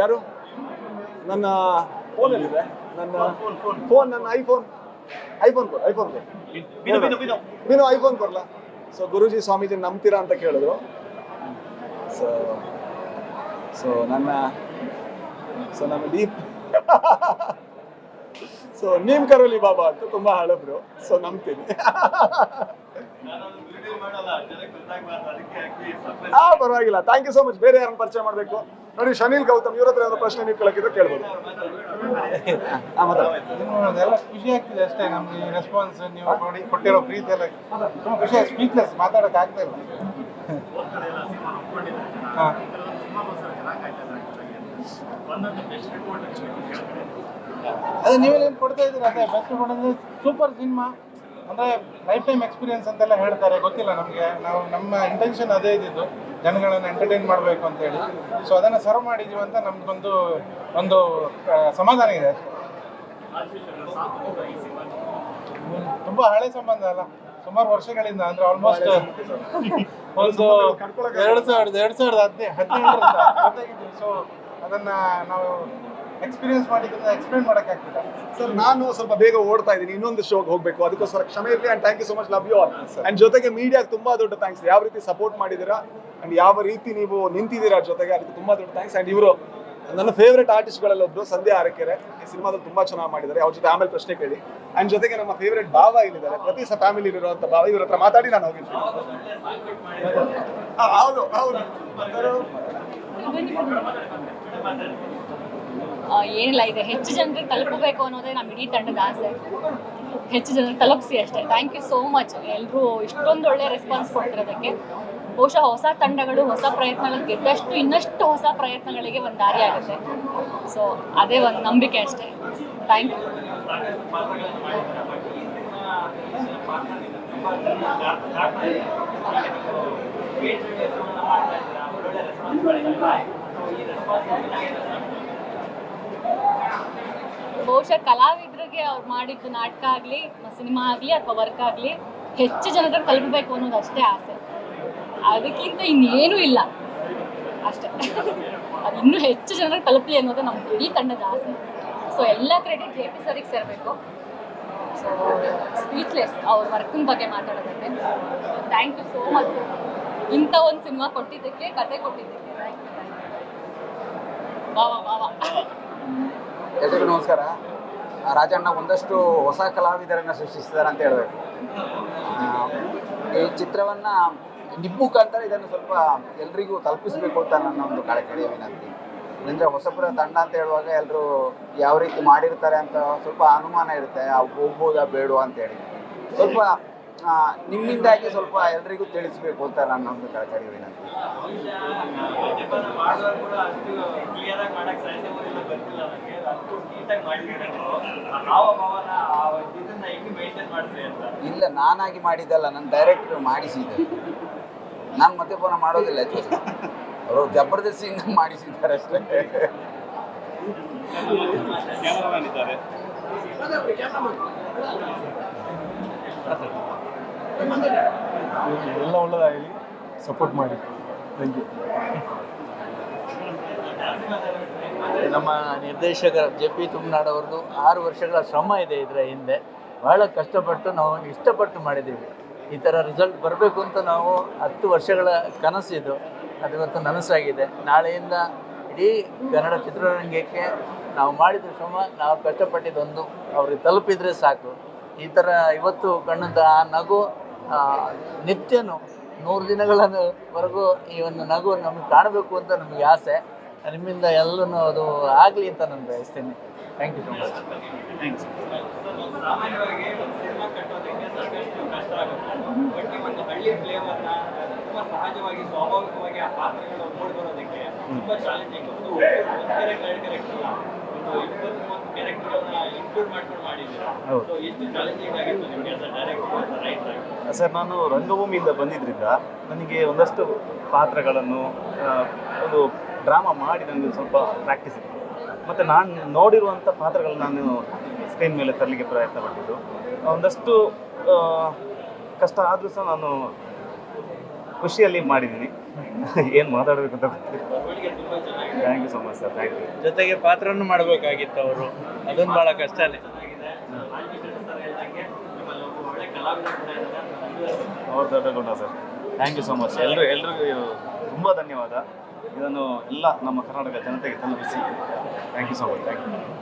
ಯಾರು? ನನ್ನ ಫೋನಲ್ಲಿದೆ. ನನ್ನ ಫೋನ್ ನನ್ನ ಐಫೋನ್. ಐಫೋನ್ ಕೊಡು ಐಫೋನ್ ಕೊಡು. ನೀನು ಐಫೋನ್ ಕೊಡಲ್ಲ ಸೊ ಗುರುಜಿ ಸ್ವಾಮೀಜಿ ನಂಬ್ತೀರಾ ಅಂತ ಕೇಳಿದ್ರು. ಸೊ ಸೊ ನನ್ನ ಸೊ ನನ್ನ ದೀಪ್. ಸೊ ನೀಮ್ ಕರೋಲಿ ಬಾಬಾ ಅಂತ ತುಂಬಾ ಹಳಬ್ರು. ಸೊ ನಂಬ್ತೀನಿ. ಆ ಪರವಾಗಿಲ್ಲ. ಥ್ಯಾಂಕ್ ಯು ಸೋ ಮಚ್ ಬೇರೆ ಯಾರನ್ನ ಪರಿಚಯ ಮಾಡಬೇಕು? ನೋಡಿ ಶನಿಲ್ ಗೌತಮ್ ಇವ್ರ ಹತ್ರ ಏನಾದ್ರು ಪ್ರಶ್ನೆ ನೀವು ಕೇಳಕ್ಕಿದ್ರೆ ಕೇಳ್ಬೋದು. ಹಾ ಮಾತಾಡಿ. ಎಲ್ಲ ಖುಷಿ ಆಗ್ತಿದೆ ಅಷ್ಟೇ ನಮ್ಗೆ ಈ ರೆಸ್ಪಾನ್ಸ್ ನೀವು ನೋಡಿ ಕೊಟ್ಟಿರೋ ಪ್ರೀತಿ ಎಲ್ಲ. ತುಂಬಾ ಖುಷಿ ಸ್ಪೀಚ್ಲೆಸ್ ಮಾತಾಡಕ್ ಆಗ್ತಾ ಇಲ್ಲ. ಹಾ. ಅದೇ ನೀವೇನು ಕೊಡ್ತಾ ಇದ್ದೀರಾ? ಅದೇ ಬೆಸ್ಟ್ ಕೊಡೋದು ಸೂಪರ್ ಸಿನಿಮಾ ಅಂದ್ರೆ ಲೈಫ್ ಟೈಮ್ ಎಕ್ಸ್ಪೀರಿಯನ್ಸ್ ಅಂತೆಲ್ಲ ಹೇಳ್ತಾರೆ ಗೊತ್ತಿಲ್ಲ ನಮಗೆ. ನಾವು ನಮ್ಮ ಇಂಟೆನ್ಷನ್ ಅದೇ ಇದ್ದಿದ್ದು ಜನಗಳನ್ನು ಎಂಟರ್ಟೈನ್ ಮಾಡಬೇಕು ಅಂತ ಹೇಳಿ. ಸೊ ಅದನ್ನ ಸರ್ವ್ ಮಾಡಿದೀವಿ ಅಂತ ನಮ್ಗೊಂದು ಒಂದು ಸಮಾಧಾನ ಇದೆ ತುಂಬ ತುಂಬಾ ಹಳೆ ಸಂಬಂಧ ಅಲ್ಲ. ಸುಮಾರು ವರ್ಷಗಳಿಂದ ಅಂದ್ರೆ ಆಲ್ಮೋಸ್ಟ್ ಒಂದು ಎರಡ್ ಸಾವಿರದ ಎರಡ್ ಸಾವಿರದ ಹದಿನೈದು ಹದಿನೆಂಟರಿಂದ ಸೊ ಅದನ್ನ ನಾವು ಎಕ್ಸ್ಪೀರಿಯನ್ಸ್ ಮಾಡಿದ್ದನ್ನ ಎಕ್ಸ್ಪ್ಲೇನ್ ಮಾಡಕ್ ಆಗ್ತಿಲ್ಲ ಸರ್ ನಾನು ಸ್ವಲ್ಪ ಬೇಗ ಓಡ್ತಾ ಇದ್ದೀನಿ. ಇನ್ನೊಂದು ಶೋಗೆ ಹೋಗ್ಬೇಕು. ಅದಕ್ಕೋಸ್ಕರ ಕ್ಷಮೆ ಇರಲಿ and thank you so much love you all and ಜೊತೆಗೆ ಮೀಡಿಯಾಗೆ ತುಂಬಾ ದೊಡ್ಡ ಥ್ಯಾಂಕ್ಸ್ ಯಾವ ರೀತಿ ಸಪೋರ್ಟ್ ಮಾಡಿದ್ದೀರಾ ಅಂಡ್ ಯಾವ ರೀತಿ ನೀವು ನಿಂತಿದ್ದೀರಾ ಜೊತೆಗೆ ಅದಕ್ಕೆ ತುಂಬಾ ದೊಡ್ಡ ಥ್ಯಾಂಕ್ಸ್ ಅಂಡ್ ಇವರು ನನ್ನ ಫೇವ್ರೆಟ್ ಆರ್ಟಿಸ್ಟ್ಗಳಲ್ಲಿ ಒಬ್ರು ಸಂಧ್ಯಾ ಆರಕೆರೆ. ಈ ಸಿನಿಮಾದಲ್ಲಿ ತುಂಬಾ ಚೆನ್ನಾಗಿ ಮಾಡಿದ್ದಾರೆ. ಅವ್ರ ಜೊತೆ ಆಮೇಲೆ ಪ್ರಶ್ನೆ ಕೇಳಿ. ಅಂಡ್ ಜೊತೆಗೆ ನಮ್ಮ ಫೇವ್ರೆಟ್ ಭಾವ ಇಲ್ಲಿದ್ದಾರೆ. ಪ್ರತಿ ಸ ಫ್ಯಾಮಿಲಿ ಇರುವಂತ ಭಾವ. ಇವ್ರ ಹತ್ರ ಮಾತಾಡಿ ನಾನು ಹೋಗಿರ್ತೀನಿ. ಆ, ಹೌದು ಹೌದು. ಏನಿಲ್ಲ ಇದೆ ಹೆಚ್ಚು ಜನರಿಗೆ ತಲುಪಬೇಕು ಅನ್ನೋದೇ ನಮ್ಮ ಇಡೀ ತಂಡದ ಆಸೆ. ಹೆಚ್ಚು ಜನರು ತಲುಪಿಸಿ ಅಷ್ಟೇ. ಥ್ಯಾಂಕ್ ಯು ಸೋ ಮಚ್ ಎಲ್ಲರೂ ಇಷ್ಟೊಂದು ಒಳ್ಳೆ ರೆಸ್ಪಾನ್ಸ್ ಕೊಡ್ತಿರೋದಕ್ಕೆ. ಬಹುಶಃ ಹೊಸ ತಂಡಗಳು, ಹೊಸ ಪ್ರಯತ್ನಗಳು ಗೆದ್ದಷ್ಟು ಇನ್ನಷ್ಟು ಹೊಸ ಪ್ರಯತ್ನಗಳಿಗೆ ಒಂದು ದಾರಿ ಆಗುತ್ತೆ. ಸೊ ಅದೇ ಒಂದು ನಂಬಿಕೆ ಅಷ್ಟೇ. ಥ್ಯಾಂಕ್ ಯು ಬಹುಶಃ ಕಲಾವಿದ್ರಿಗೆ ಅವ್ರು ಮಾಡಿದ್ದು ನಾಟಕ ಆಗಲಿ ಸಿನಿಮಾ ಆಗಲಿ ಅಥವಾ ವರ್ಕ್ ಆಗಲಿ ಹೆಚ್ಚು ಜನರಿಗೆ ತಲುಪಬೇಕು ಅನ್ನೋದು ಅಷ್ಟೇ ಆಸೆ. ಅದಕ್ಕಿಂತ ಇನ್ನೇನೂ ಇಲ್ಲ. ಅಷ್ಟೇ. ಅದು ಇನ್ನೂ ಹೆಚ್ಚು ಜನರಿಗೆ ತಲುಪಲಿ ಅನ್ನೋದು ನಮ್ಮ ಇಡೀ ತಂಡದ ಆಸೆ. ಸೊ ಎಲ್ಲ ಕ್ರೆಡಿಟ್ ಜೆ ಪಿ ಸರಿಗೆ ಸೇರಬೇಕು. ಸೊ ಸ್ಪೀಚ್ಲೆಸ್ ಅವ್ರ ವರ್ಕಿನ ಬಗ್ಗೆ ಮಾತಾಡೋದಕ್ಕೆ. ಥ್ಯಾಂಕ್ ಯು ಸೋ ಮಚ್ ಇಂಥ ಒಂದು ಸಿನಿಮಾ ಕೊಟ್ಟಿದ್ದಕ್ಕೆ, ಕತೆ ಕೊಟ್ಟಿದ್ದಕ್ಕೆ. ಥ್ಯಾಂಕ್ ಯು ಬಾವ ಬಾವ ಎಲ್ರಿಗೂ ನಮಸ್ಕಾರ. ರಾಜಣ್ಣ ಒಂದಷ್ಟು ಹೊಸ ಕಲಾವಿದರನ್ನು ಸೃಷ್ಟಿಸಿದ್ದಾರೆ ಅಂತ ಹೇಳಬೇಕು. ಈ ಚಿತ್ರವನ್ನು ನಿಮ್ಮ ಮುಖಾಂತರ ಇದನ್ನು ಸ್ವಲ್ಪ ಎಲ್ರಿಗೂ ತಲುಪಿಸಬೇಕು ಅಂತ ನನ್ನ ಒಂದು ಕಳಕಳಿಯ ವಿನಂತಿ. ಅಂದರೆ ಹೊಸಪುರ ತಂಡ ಅಂತ ಹೇಳುವಾಗ ಎಲ್ಲರೂ ಯಾವ ರೀತಿ ಮಾಡಿರ್ತಾರೆ ಅಂತ ಸ್ವಲ್ಪ ಅನುಮಾನ ಇರುತ್ತೆ. ಹೋಗ್ಬೋದಾ ಬೇಡವಾ ಅಂತೇಳಿ ಸ್ವಲ್ಪ ಆ, ನಿಮ್ಮಿಂದಾಗಿ ಸ್ವಲ್ಪ ಎಲ್ರಿಗೂ ತಿಳಿಸ್ಬೇಕು ಅಂತ ನಾನು ಒಂದು ಕಳಕಳಿಯ ವಿನಂತಿ. ಇಲ್ಲ, ನಾನಾಗಿ ಮಾಡಿದ್ದಲ್ಲ ನನ್ನ ಡೈರೆಕ್ಟರ್ ಮಾಡಿಸಿದ್ದೆ ನಾನು ಮತ್ತೆ ಫೋನ ಮಾಡೋದಿಲ್ಲ. ಅವರು ಜಬರ್ದಸ್ತಿಯಿಂದ ಮಾಡಿಸಿದ್ದಾರೆ ಅಷ್ಟೇ. ಎಲ್ಲ ಒಳ್ಳೆದಾಗಲಿ. ಸಪೋರ್ಟ್ ಮಾಡಿ. ಥ್ಯಾಂಕ್ ಯು ನಮ್ಮ ನಿರ್ದೇಶಕ ಜೆ ಪಿ ತುಮ್ನಾಡ್ ಅವ್ರದ್ದು ಆರು ವರ್ಷಗಳ ಶ್ರಮ ಇದೆ ಇದರ ಹಿಂದೆ. ಬಹಳ ಕಷ್ಟಪಟ್ಟು ನಾವು ಇಷ್ಟಪಟ್ಟು ಮಾಡಿದ್ದೀವಿ. ಈ ಥರ ರಿಸಲ್ಟ್ ಬರಬೇಕು ಅಂತ ನಾವು ಹತ್ತು ವರ್ಷಗಳ ಕನಸಿದು ಅದು ಇವತ್ತು ನನಸಾಗಿದೆ. ನಾಳೆಯಿಂದ ಇಡೀ ಕನ್ನಡ ಚಿತ್ರರಂಗಕ್ಕೆ ನಾವು ಮಾಡಿದ ಶ್ರಮ, ನಾವು ಕಷ್ಟಪಟ್ಟಿದ್ದೊಂದು ಅವ್ರಿಗೆ ತಲುಪಿದರೆ ಸಾಕು. ಈ ಥರ ಇವತ್ತು ಕಣ್ಣದ ಆ ನಗು ನಿತ್ಯನೂ ನೂರು ದಿನಗಳವರೆಗೂ ಈ ಒಂದು ನಗು ನಮಗೆ ಕಾಣಬೇಕು ಅಂತ ನಮಗೆ ಆಸೆ. ನಿಮ್ಮಿಂದ ಎಲ್ಲನೂ ಅದು ಆಗಲಿ ಅಂತ ನಾನು ಬಯಸ್ತೀನಿ. ಥ್ಯಾಂಕ್ ಯು ಸೊ ಮಚ್ ತುಂಬಾ ಸಹಜವಾಗಿ ಸ್ವಾಭಾವಿಕವಾಗಿ ಆ ಪಾತ್ರಗಳು ಮೂಡಿ ಬರೋದಕ್ಕೆ ತುಂಬಾ ಚಾಲೆಂಜಿಂಗ್ ಒಂದು ಒಂದು ಕ್ಯಾರೆಕ್ಟರ್ ಎರಡು ಕ್ಯಾರೆಕ್ಟರ್ ಒಂದು ಇಪ್ಪತ್ತು ಮೂವತ್ತು ಕ್ಯಾರೆಕ್ಟರ್ಗಳನ್ನ ಇನ್ಕ್ಲೂಡ್ ಮಾಡ್ಕೊಂಡು ಮಾಡಿದ್ದೀರಾ ಸೊ ಎಷ್ಟು ಚಾಲೆಂಜಿಂಗ್ ಆಗಿತ್ತು ನಿಮಗೆ as a director as a ಆಗಿ? ಸರ್, ನಾನು ರಂಗಭೂಮಿಯಿಂದ ಬಂದಿದ್ದರಿಂದ ನನಗೆ ಒಂದಷ್ಟು ಪಾತ್ರಗಳನ್ನು ಒಂದು ಡ್ರಾಮಾ ಮಾಡಿ ನನಗೆ ಸ್ವಲ್ಪ ಪ್ರಾಕ್ಟೀಸ್ ಇತ್ತು. ಮತ್ತು ನಾನು ನೋಡಿರುವಂಥ ಪಾತ್ರಗಳನ್ನ ನಾನು ಸ್ಕ್ರೀನ್ ಮೇಲೆ ತರಲಿಕ್ಕೆ ಪ್ರಯತ್ನ ಪಟ್ಟಿದ್ದು. ಒಂದಷ್ಟು ಕಷ್ಟ ಆದರೂ ಸಹ ನಾನು ಖುಷಿಯಲ್ಲಿ ಮಾಡಿದ್ದೀನಿ. ಏನು ಮಾತಾಡಬೇಕು ಅಂತ thank you so much sir thank you ಜೊತೆಗೆ ಪಾತ್ರವನ್ನು ಮಾಡಬೇಕಾಗಿತ್ತು ಅವರು. ಅದೊಂದು ಭಾಳ ಕಷ್ಟನೇ. ಅವ್ರ ದೊಡ್ಡ sir. Thank you so much ಎಲ್ಲರೂ ಎಲ್ರಿಗೂ ತುಂಬ ಧನ್ಯವಾದ. ಇದನ್ನು ಎಲ್ಲ ನಮ್ಮ ಕರ್ನಾಟಕ ಜನತೆಗೆ ತಲುಪಿಸಿ. Thank you so much thank you